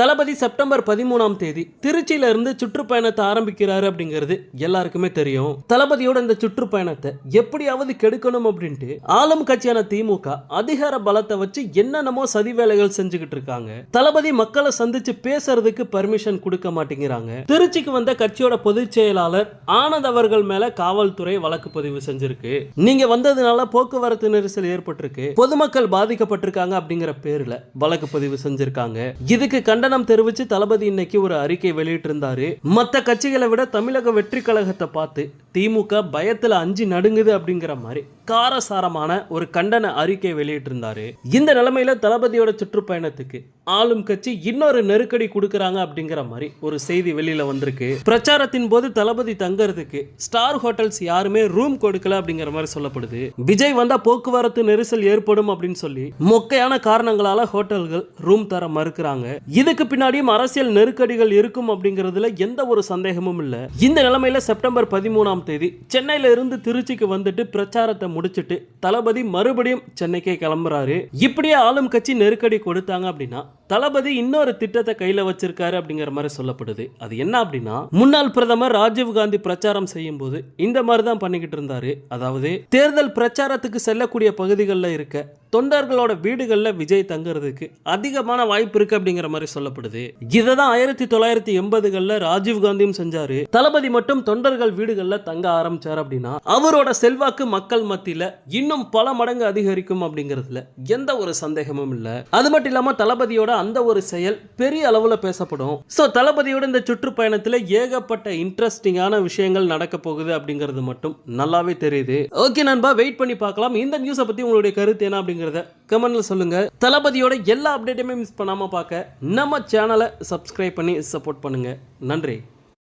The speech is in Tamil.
தளபதி செப்டம்பர் பதிமூணாம் தேதி திருச்சியில இருந்து சுற்றுப்பயணத்தை ஆரம்பிக்கிறாரு அப்படிங்கிறது எல்லாருக்குமே தெரியும். தளபதியோட இந்த சுற்றுப்பயணத்தை எப்படியாவது கெடுக்கணும் அப்படின்ட்டு ஆளும் கட்சியான திமுக அதிகார பலத்தை வச்சு என்னென்னமோ சதி வேலைகள் செஞ்சுக்கிட்டு இருக்காங்க. தளபதி மக்களை சந்திச்சு பேசுறதுக்கு பர்மிஷன் கொடுக்க மாட்டேங்கிறாங்க. திருச்சிக்கு வந்த கட்சியோட பொதுச் செயலாளர் ஆனந்த் அவர்கள் மேல காவல்துறை வழக்கு பதிவு செஞ்சிருக்கு. நீங்க வந்ததுனால போக்குவரத்து நெரிசல் ஏற்பட்டிருக்கு. பொதுமக்கள் பாதிக்கப்பட்டிருக்காங்க அப்படிங்கிற பேர்ல வழக்கு பதிவு செஞ்சிருக்காங்க. இதுக்கு கண்டனம் தெரிவித்து தளபதி இன்னைக்கு ஒரு அறிக்கை வெளியிட்டிருந்தாரு. மத்த கட்சிகளை விட தமிழக வெற்றி கழகத்தை பார்த்து திமுக பயத்தில் அஞ்சு நடுங்குது அப்படிங்கிற மாதிரி. காரசாரமான ஒரு கண்டன அறிக்கை வெளியிட்டிருந்தாரு. இந்த நிலைமையில தளபதியோட சுற்றுப்பயணத்துக்கு ஆளும் கட்சி இன்னொரு நெருக்கடி கொடுக்கறாங்க அப்படிங்கிற மாதிரி ஒரு செய்தி வெளியில வந்திருக்கு. பிரச்சாரத்தின் போது தளபதி தங்கறதுக்கு ஸ்டார் ஹோட்டல்ஸ் யாருமே ரூம் கொடுக்கல அப்படிங்கிற மாதிரி சொல்லப்படுது. விஜய் வந்தா போக்குவரத்து நெரிசல் ஏற்படும் அப்படின்னு சொல்லி மொக்கையான காரணங்களால ஹோட்டல்கள் ரூம் தர மறுக்கிறாங்க. இதுக்கு பின்னாடியும் அரசியல் நெருக்கடிகள் இருக்கும் அப்படிங்கிறதுல எந்த ஒரு சந்தேகமும் இல்லை. இந்த நிலைமையில செப்டம்பர் பதிமூணாம் தேதி சென்னையில இருந்து திருச்சிக்கு வந்துட்டு பிரச்சாரத்தை முடிச்சிட்டு தளபதி மறுபடியும் சென்னைக்கே கிளம்புறாரு. இப்படியே ஆளும் கட்சி நெருக்கடி கொடுத்தாங்க அப்படின்னா தளபதி இன்னொரு திட்டத்தை கையில வச்சிருக்காரு அப்படிங்கிற மாதிரி சொல்லப்படுது. அது என்ன அப்படின்னா முன்னாள் பிரதமர் ராஜீவ் காந்தி பிரச்சாரம் செய்யும் போது இந்த மாதிரி தான் பண்ணிக்கிட்டு இருந்தாரு. அதாவது தேர்தல் பிரச்சாரத்துக்கு செல்லக்கூடிய பகுதிகளில் இருக்க தொண்டர்களோட வீடுகளில் விஜய் தங்குறதுக்கு அதிகமான வாய்ப்பு இருக்கு அப்படிங்கிற மாதிரி சொல்லப்படுது. இதை தான் ஆயிரத்தி தொள்ளாயிரத்தி எண்பதுகளில் ராஜீவ் காந்தியும் செஞ்சாரு. தளபதி மட்டும் தொண்டர்கள் வீடுகளில் தங்க ஆரம்பிச்சார் அப்படின்னா அவரோட செல்வாக்கு மக்கள் மத்தியில இன்னும் பல மடங்கு அதிகரிக்கும் அப்படிங்கிறதுல எந்த ஒரு சந்தேகமும் இல்ல. அது மட்டும் இல்லாம தளபதியோட அந்த ஒரு செயல் பெரிய அளவுல பேசப்படும். சோ தளபதியோட இந்த சுற்றுப்பயணத்துல ஏகப்பட்ட இன்ட்ரெஸ்டிங்கான விஷயங்கள் நடக்க போகுது அப்படிங்கிறது மட்டும் நல்லாவே தெரியுது. ஓகே நண்பா வெயிட் பண்ணி பார்க்கலாம். இந்த நியூஸை பத்தி உங்களுடைய கருத்து என்ன அப்படிங்கிறத கமெண்ட்ல சொல்லுங்க. தளபதியோட எல்லா அப்டேட்டுமே மிஸ் பண்ணாம பார்க்க நம்ம சேனலை சப்ஸ்கிரைப் பண்ணி சப்போர்ட் பண்ணுங்க. நன்றி.